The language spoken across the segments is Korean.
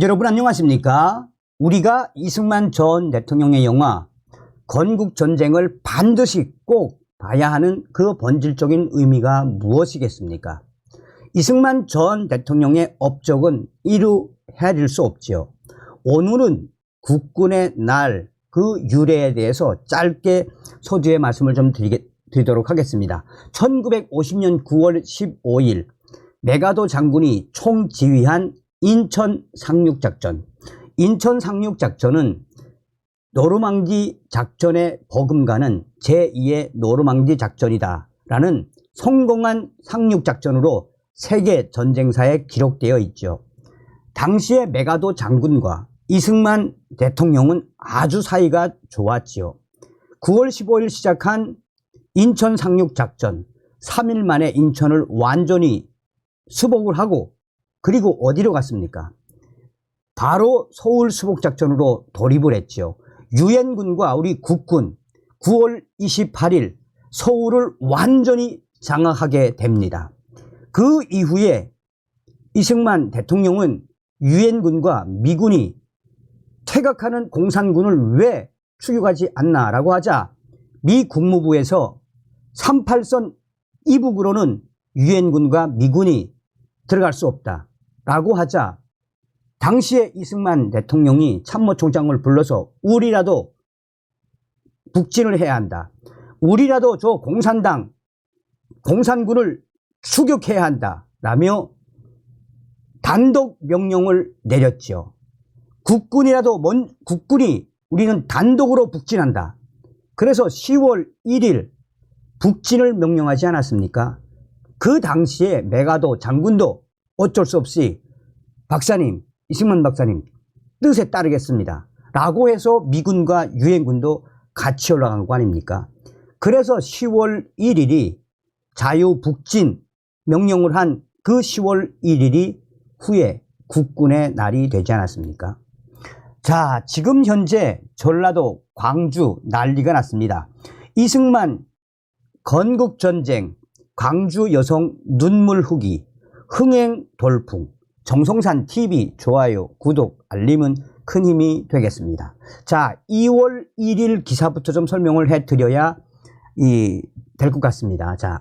여러분 안녕하십니까? 우리가 이승만 전 대통령의 영화 건국전쟁을 반드시 꼭 봐야 하는 그 본질적인 의미가 무엇이겠습니까? 이승만 전 대통령의 업적은 이루 헤아릴 수 없지요. 오늘은 국군의 날 그 유래에 대해서 짧게 소주의 말씀을 좀 드리게, 드리도록 하겠습니다. 1950년 9월 15일 메가도 장군이 총지휘한 인천 상륙작전. 인천 상륙작전은 노르망디 작전의 버금가는 제2의 노르망디 작전이다. 라는 성공한 상륙작전으로 세계 전쟁사에 기록되어 있죠. 당시에 메가도 장군과 이승만 대통령은 아주 사이가 좋았지요. 9월 15일 시작한 인천 상륙작전, 3일 만에 인천을 완전히 수복을 하고 그리고 어디로 갔습니까? 바로 서울 수복작전으로 돌입을 했지요. 유엔군과 우리 국군 9월 28일 서울을 완전히 장악하게 됩니다. 그 이후에 이승만 대통령은 유엔군과 미군이 퇴각하는 공산군을 왜 추격하지 않나라고 하자 미 국무부에서 38선 이북으로는 유엔군과 미군이 들어갈 수 없다 라고 하자 당시에 이승만 대통령이 참모총장을 불러서 우리라도 북진을 해야 한다. 우리라도 저 공산당 공산군을 추격해야 한다 라며 단독 명령을 내렸지요. 국군이라도 먼 국군이 우리는 단독으로 북진한다. 그래서 10월 1일 북진을 명령하지 않았습니까? 그 당시에 메가도 장군도 어쩔 수 없이 박사님, 이승만 박사님 뜻에 따르겠습니다. 라고 해서 미군과 유엔군도 같이 올라간 거 아닙니까? 그래서 10월 1일이 자유북진 명령을 한 그 10월 1일이 후에 국군의 날이 되지 않았습니까? 자, 지금 현재 전라도 광주 난리가 났습니다. 이승만 건국전쟁 광주 여성 눈물 후기 흥행 돌풍 정성산 TV 좋아요 구독 알림은 큰 힘이 되겠습니다. 자, 2월 1일 기사부터 좀 설명을 해 드려야 이 될 것 같습니다. 자,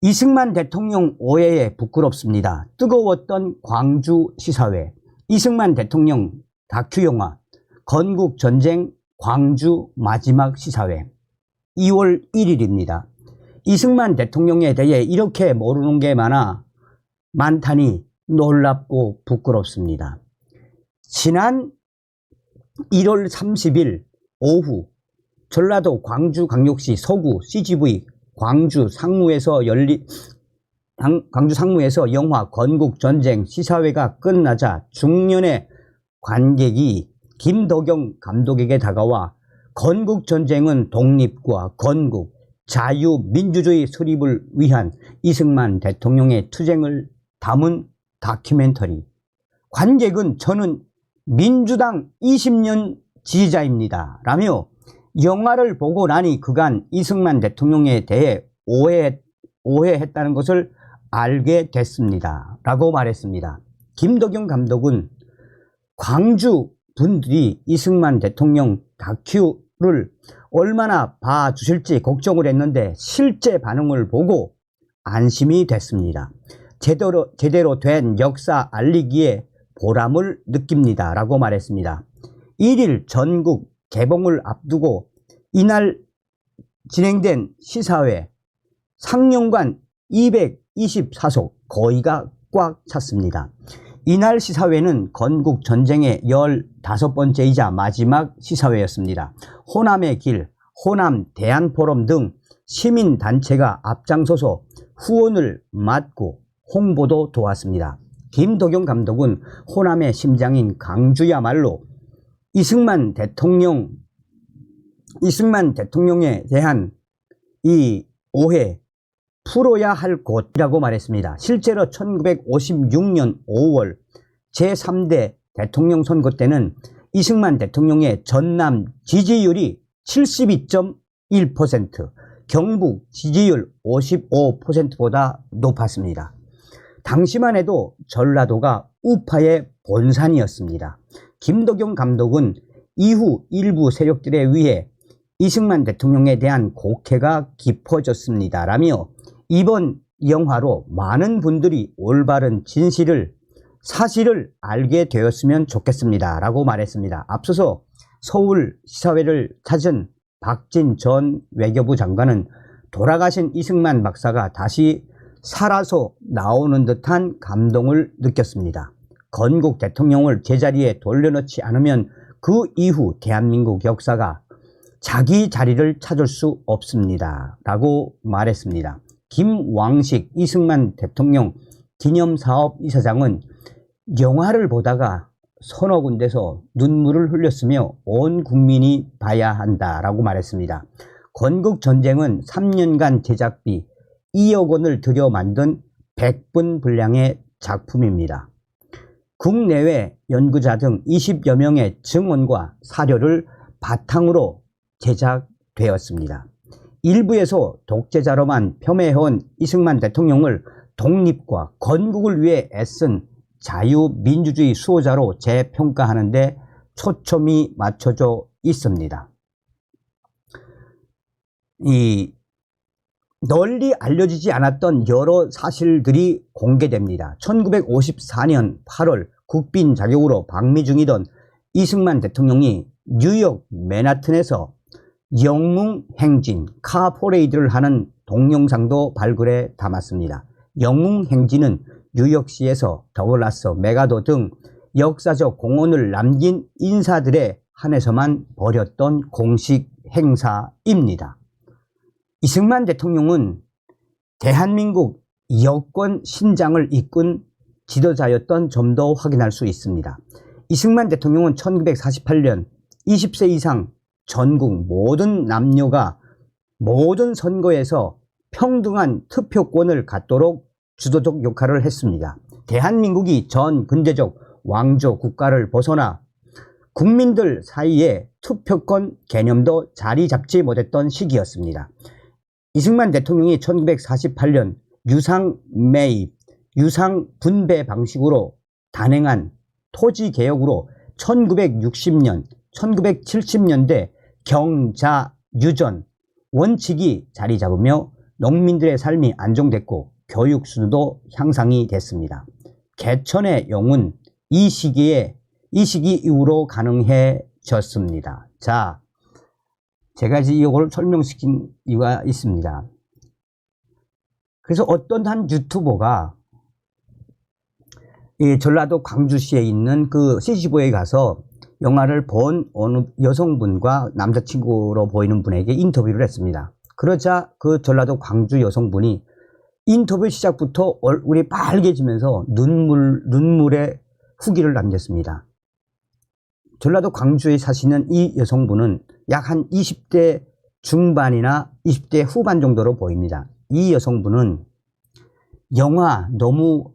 이승만 대통령 오해에 부끄럽습니다. 뜨거웠던 광주 시사회 이승만 대통령 다큐 영화 건국 전쟁 광주 마지막 시사회 2월 1일입니다. 이승만 대통령에 대해 이렇게 모르는 게 많아 많다니 놀랍고 부끄럽습니다. 지난 1월 30일 오후 전라도 광주광역시 서구 CGV 광주 상무에서 열리 광주 상무에서 영화 건국 전쟁 시사회가 끝나자 중년의 관객이 김덕영 감독에게 다가와 건국 전쟁은 독립과 건국, 자유, 민주주의 수립을 위한 이승만 대통령의 투쟁을 담은 다큐멘터리. 관객은 저는 민주당 20년 지지자입니다. 라며 영화를 보고 나니 그간 이승만 대통령에 대해 오해, 오해했다는 것을 알게 됐습니다. 라고 말했습니다. 김덕영 감독은 광주 분들이 이승만 대통령 다큐를 얼마나 봐주실지 걱정을 했는데 실제 반응을 보고 안심이 됐습니다. 제대로, 제대로 된 역사 알리기에 보람을 느낍니다. 라고 말했습니다. 1일 전국 개봉을 앞두고 이날 진행된 시사회 상영관 224석 거의가 꽉 찼습니다. 이날 시사회는 건국 전쟁의 15번째이자 마지막 시사회였습니다. 호남의 길, 호남 대한포럼 등 시민단체가 앞장서서 후원을 맡고 홍보도 도왔습니다. 김도경 감독은 호남의 심장인 강주야말로 이승만 대통령, 이승만 대통령에 대한 이 오해, 풀어야 할 곳이라고 말했습니다. 실제로 1956년 5월 제3대 대통령 선거 때는 이승만 대통령의 전남 지지율이 72.1%, 경북 지지율 55%보다 높았습니다. 당시만 해도 전라도가 우파의 본산이었습니다. 김덕용 감독은 이후 일부 세력들에 의해 이승만 대통령에 대한 곡해가 깊어졌습니다. 라며 이번 영화로 많은 분들이 올바른 진실을 사실을 알게 되었으면 좋겠습니다. 라고 말했습니다. 앞서서 서울 시사회를 찾은 박진 전 외교부 장관은 돌아가신 이승만 박사가 다시 살아서 나오는 듯한 감동을 느꼈습니다. 건국 대통령을 제자리에 돌려놓지 않으면 그 이후 대한민국 역사가 자기 자리를 찾을 수 없습니다. 라고 말했습니다. 김왕식 이승만 대통령 기념사업 이사장은 영화를 보다가 서너 군데서 눈물을 흘렸으며 온 국민이 봐야 한다라고 말했습니다. 건국 전쟁은 3년간 제작비 2억 원을 들여 만든 100분 분량의 작품입니다. 국내외 연구자 등 20여 명의 증언과 사료를 바탕으로 제작되었습니다. 일부에서 독재자로만 폄훼해온 이승만 대통령을 독립과 건국을 위해 애쓴 자유민주주의 수호자로 재평가하는 데 초점이 맞춰져 있습니다. 이 널리 알려지지 않았던 여러 사실들이 공개됩니다. 1954년 8월 국빈 자격으로 방미 중이던 이승만 대통령이 뉴욕 맨하튼에서 영웅 행진 카포레이드를 하는 동영상도 발굴해 담았습니다. 영웅 행진은 뉴욕시에서 더글라스, 메가도 등 역사적 공헌을 남긴 인사들에 한해서만 벌였던 공식 행사입니다. 이승만 대통령은 대한민국 여권 신장을 이끈 지도자였던 점도 확인할 수 있습니다. 이승만 대통령은 1948년 20세 이상 전국 모든 남녀가 모든 선거에서 평등한 투표권을 갖도록 주도적 역할을 했습니다. 대한민국이 전 근대적 왕조 국가를 벗어나 국민들 사이에 투표권 개념도 자리 잡지 못했던 시기였습니다. 이승만 대통령이 1948년 유상 매입, 유상 분배 방식으로 단행한 토지 개혁으로 1960년, 1970년대 경자 유전 원칙이 자리 잡으며 농민들의 삶이 안정됐고 교육 수준도 향상이 됐습니다. 개천의 영은 이 시기에 이 시기 이후로 가능해졌습니다. 자, 제가 이제 이걸 설명시킨 이유가 있습니다. 그래서 어떤 한 유튜버가 이 전라도 광주시에 있는 그 CGV에 가서 영화를 본 어느 여성분과 남자친구로 보이는 분에게 인터뷰를 했습니다. 그러자 그 전라도 광주 여성분이 인터뷰 시작부터 얼굴이 빨개지면서 눈물, 눈물의 후기를 남겼습니다. 전라도 광주에 사시는 이 여성분은 약 한 20대 중반이나 20대 후반 정도로 보입니다. 이 여성분은 영화 너무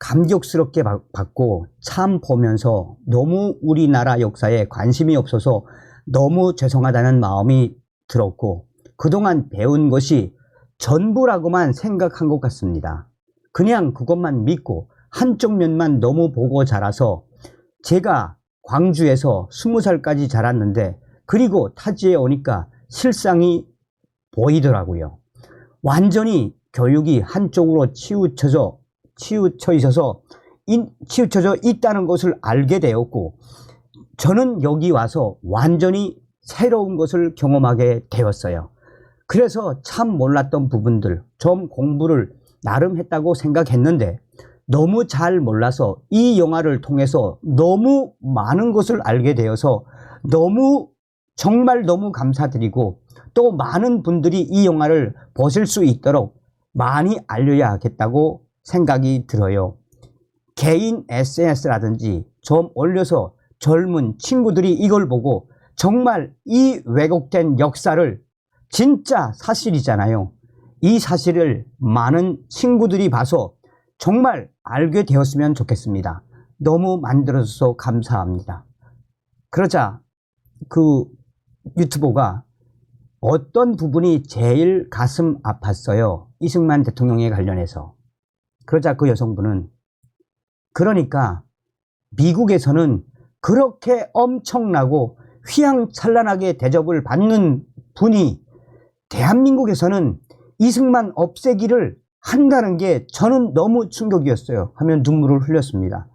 감격스럽게 봤고 참 보면서 너무 우리나라 역사에 관심이 없어서 너무 죄송하다는 마음이 들었고 그동안 배운 것이 전부라고만 생각한 것 같습니다. 그냥 그것만 믿고 한쪽 면만 너무 보고 자라서 제가 광주에서 스무 살까지 자랐는데 그리고 타지에 오니까 실상이 보이더라고요. 완전히 교육이 한쪽으로 치우쳐져 치우쳐 있어서 치우쳐져 있다는 것을 알게 되었고 저는 여기 와서 완전히 새로운 것을 경험하게 되었어요. 그래서 참 몰랐던 부분들, 좀 공부를 나름 했다고 생각했는데 너무 잘 몰라서 이 영화를 통해서 너무 많은 것을 알게 되어서 너무 정말 너무 감사드리고 또 많은 분들이 이 영화를 보실 수 있도록 많이 알려야겠다고 생각이 들어요. 개인 SNS라든지 좀 올려서 젊은 친구들이 이걸 보고 정말 이 왜곡된 역사를 진짜 사실이잖아요. 이 사실을 많은 친구들이 봐서 정말 알게 되었으면 좋겠습니다. 너무 만들어줘서 감사합니다. 그러자 그 유튜버가 어떤 부분이 제일 가슴 아팠어요. 이승만 대통령에 관련해서. 그러자 그 여성분은 그러니까 미국에서는 그렇게 엄청나고 휘황찬란하게 대접을 받는 분이 대한민국에서는 이승만 없애기를 한다는 게 저는 너무 충격이었어요. 하면 눈물을 흘렸습니다.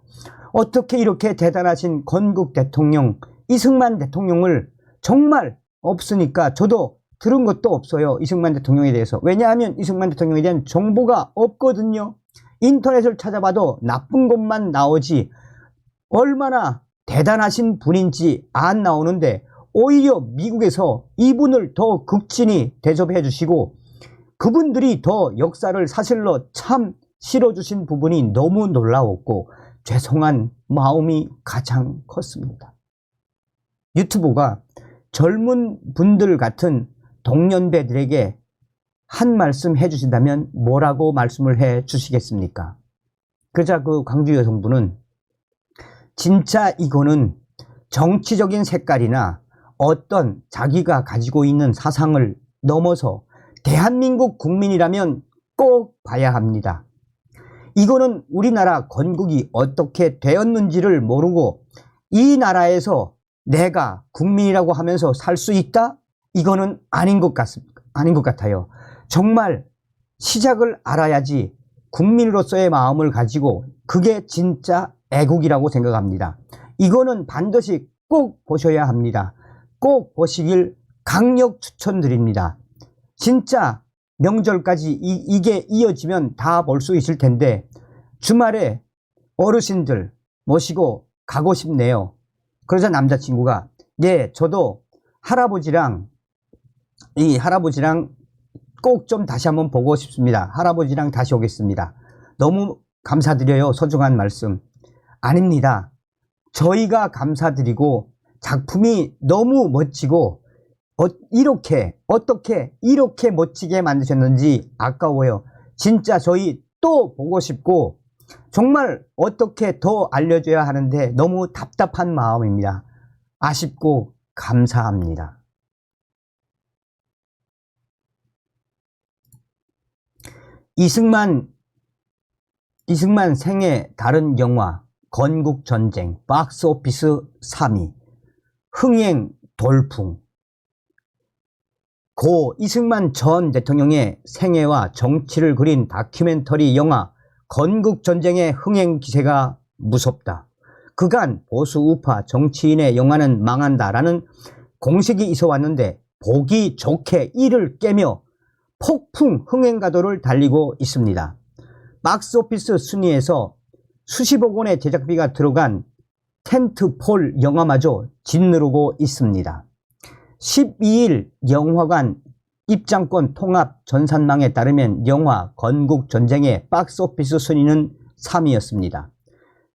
어떻게 이렇게 대단하신 건국 대통령 이승만 대통령을 정말 없으니까 저도 들은 것도 없어요. 이승만 대통령에 대해서. 왜냐하면 이승만 대통령에 대한 정보가 없거든요. 인터넷을 찾아봐도 나쁜 것만 나오지 얼마나 대단하신 분인지 안 나오는데 오히려 미국에서 이분을 더 극진히 대접해 주시고 그분들이 더 역사를 사실로 참 실어주신 부분이 너무 놀라웠고 죄송한 마음이 가장 컸습니다. 유튜브가 젊은 분들 같은 동년배들에게 한 말씀 해주신다면 뭐라고 말씀을 해 주시겠습니까? 그자 그 광주 여성분은 진짜 이거는 정치적인 색깔이나 어떤 자기가 가지고 있는 사상을 넘어서 대한민국 국민이라면 꼭 봐야 합니다. 이거는 우리나라 건국이 어떻게 되었는지를 모르고 이 나라에서 내가 국민이라고 하면서 살 수 있다? 이거는 아닌 것 같습니다. 아닌 것 같아요. 정말 시작을 알아야지 국민으로서의 마음을 가지고 그게 진짜 애국이라고 생각합니다. 이거는 반드시 꼭 보셔야 합니다. 꼭 보시길 강력 추천드립니다. 진짜 명절까지 이, 게 이어지면 다 볼 수 있을 텐데 주말에 어르신들 모시고 가고 싶네요. 그러자 남자친구가 네 저도 할아버지랑 이 할아버지랑 꼭 좀 다시 한번 보고 싶습니다. 할아버지랑 다시 오겠습니다. 너무 감사드려요. 소중한 말씀. 아닙니다. 저희가 감사드리고 작품이 너무 멋지고 어, 이렇게 어떻게 이렇게 멋지게 만드셨는지 아까워요. 진짜 저희 또 보고 싶고 정말 어떻게 더 알려줘야 하는데 너무 답답한 마음입니다. 아쉽고 감사합니다. 이승만 이승만 생애 다른 영화 건국전쟁 박스오피스 3위 흥행 돌풍 고 이승만 전 대통령의 생애와 정치를 그린 다큐멘터리 영화 건국전쟁의 흥행 기세가 무섭다. 그간 보수 우파 정치인의 영화는 망한다라는 공식이 있어 왔는데 보기 좋게 이를 깨며 폭풍 흥행 가도를 달리고 있습니다. 박스 오피스 순위에서 수십억 원의 제작비가 들어간 텐트 폴 영화마저 짓누르고 있습니다. 12일 영화관 입장권 통합 전산망에 따르면 영화 건국 전쟁의 박스오피스 순위는 3위였습니다.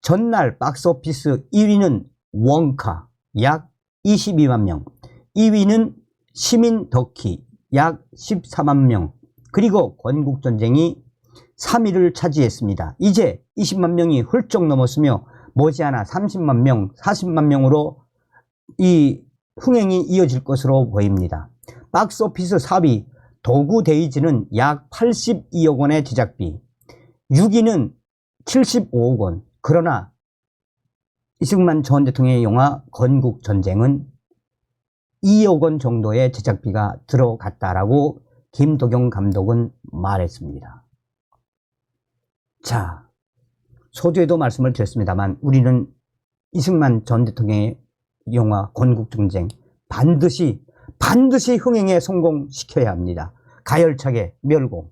전날 박스오피스 1위는 원카 약 22만 명, 2위는 시민 덕키 약 14만 명, 그리고 건국전쟁이 3위를 차지했습니다. 이제 20만 명이 훌쩍 넘었으며 머지않아 30만 명, 40만 명으로 이 흥행이 이어질 것으로 보입니다. 박스오피스 4위 도구 데이지는 약 82억 원의 제작비, 6위는 75억 원. 그러나 이승만 전 대통령의 영화 건국전쟁은 2억 원 정도의 제작비가 들어갔다라고 김도경 감독은 말했습니다. 자, 소주에도 말씀을 드렸습니다만 우리는 이승만 전 대통령의 영화 건국전쟁 반드시 반드시 흥행에 성공시켜야 합니다. 가열차게 멸공.